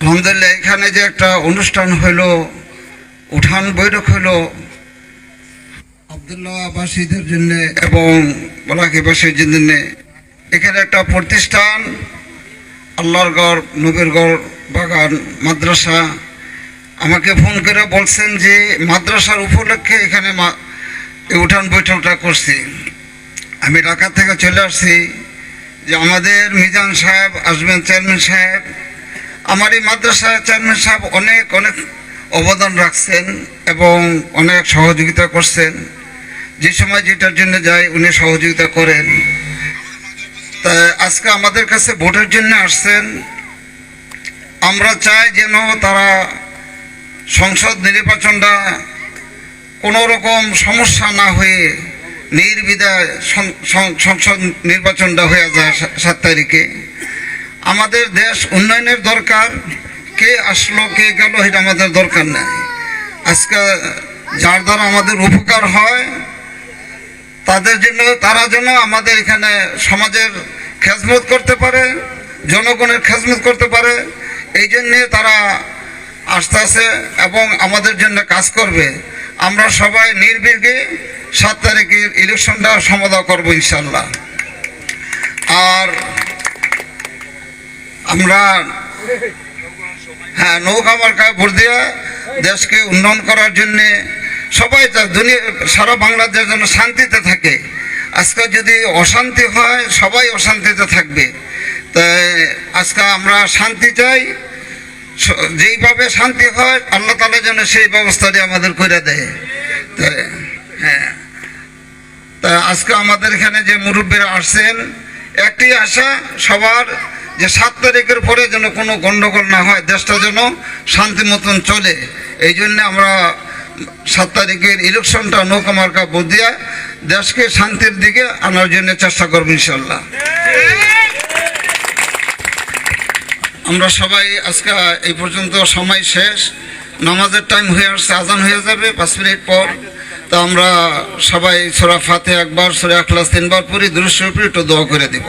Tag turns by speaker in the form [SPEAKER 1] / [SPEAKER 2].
[SPEAKER 1] আলহামদুলিল্লাহ, এখানে যে একটা অনুষ্ঠান হইল, উঠান বৈঠক হইল আবদুল্লাহবাসীদের জন্য এবং বলাকিবাসীর জন্য এখানে একটা প্রতিষ্ঠান, আল্লাহর গড় নবীর গড় বাগান, মাদ্রাসা। আমাকে ফোন করে বলছেন যে, মাদ্রাসার উপলক্ষে এখানে উঠান বৈঠকটা করছি। আমি ঢাকা থেকে চলে আসছি। যে আমাদের মিজান সাহেব, আসবেন চেয়ারম্যান সাহেব। আমার এই মাদ্রাসার চেয়ারম্যান সাহেব অনেক অনেক অবদান রাখছেন এবং অনেক সহযোগিতা করছেন। যে সময় যেটার জন্য যায় উনি সহযোগিতা করেন। তা আজকে আমাদের কাছে ভোটের জন্য আসছেন। আমরা চাই যেন তারা সংসদ নির্বাচনটা কোনো রকম সমস্যা না হয়ে নির্বিধায় সংসদ নির্বাচনটা হয়ে যায় সাত তারিখে। আমাদের দেশ উন্নয়নের দরকার। কে আসলো, কে গেল এটা আমাদের দরকার নাই। আজকে যার দ্বারা আমাদের উপকার হয়, তাদের জন্য, তারা যেন আমাদের এখানে সমাজের খেজমত করতে পারে, জনগণের খেজমত করতে পারে, এই জন্যে তারা আসতে আসে এবং আমাদের জন্য কাজ করবে। আমরা সবাই নির্বিঘ্নে সাত তারিখের ইলেকশনটা সমাধা করব ইনশাল্লাহ। আর আমরা হ্যাঁ নৌকা মার্কায় ভোট দিয়ে দেশকে উন্নয়ন করার জন্যে সবাই দুনিয়া, সারা বাংলাদেশ যেন শান্তিতে থাকে। আজকে যদি অশান্তি হয়, সবাই অশান্তিতে থাকবে। তাই আজকে আমরা শান্তি চাই যেইভাবে শান্তি হয়, আল্লাহ তালা যেন সেই ব্যবস্থাটি আমাদের করে দেয়। তাই আজকে আমাদের এখানে যে মুরব্বীরা আসছেন, একটি আশা সবার যে সাত তারিখের পরে যেন কোনো গণ্ডগোল না হয়, দেশটা যেন শান্তি মতন চলে। এই জন্য আমরা সাত তারিখের ইলেকশনটা নৌকা মার্কা বুঝিয়া দেশকে শান্তির দিকে আনার জন্য চেষ্টা করব ইনশাল্লাহ আমরা সবাই আজকে এই পর্যন্ত সময় শেষ। নামাজের টাইম হয়ে আসছে, আজান হয়ে যাবে, পাঁচ মিনিট পর তা আমরা সবাই সোরা ফাতে একবার, সোরা আখলাস তিনবার পড়ি দুরুশ্বরী একটু দোয়া করে দিব।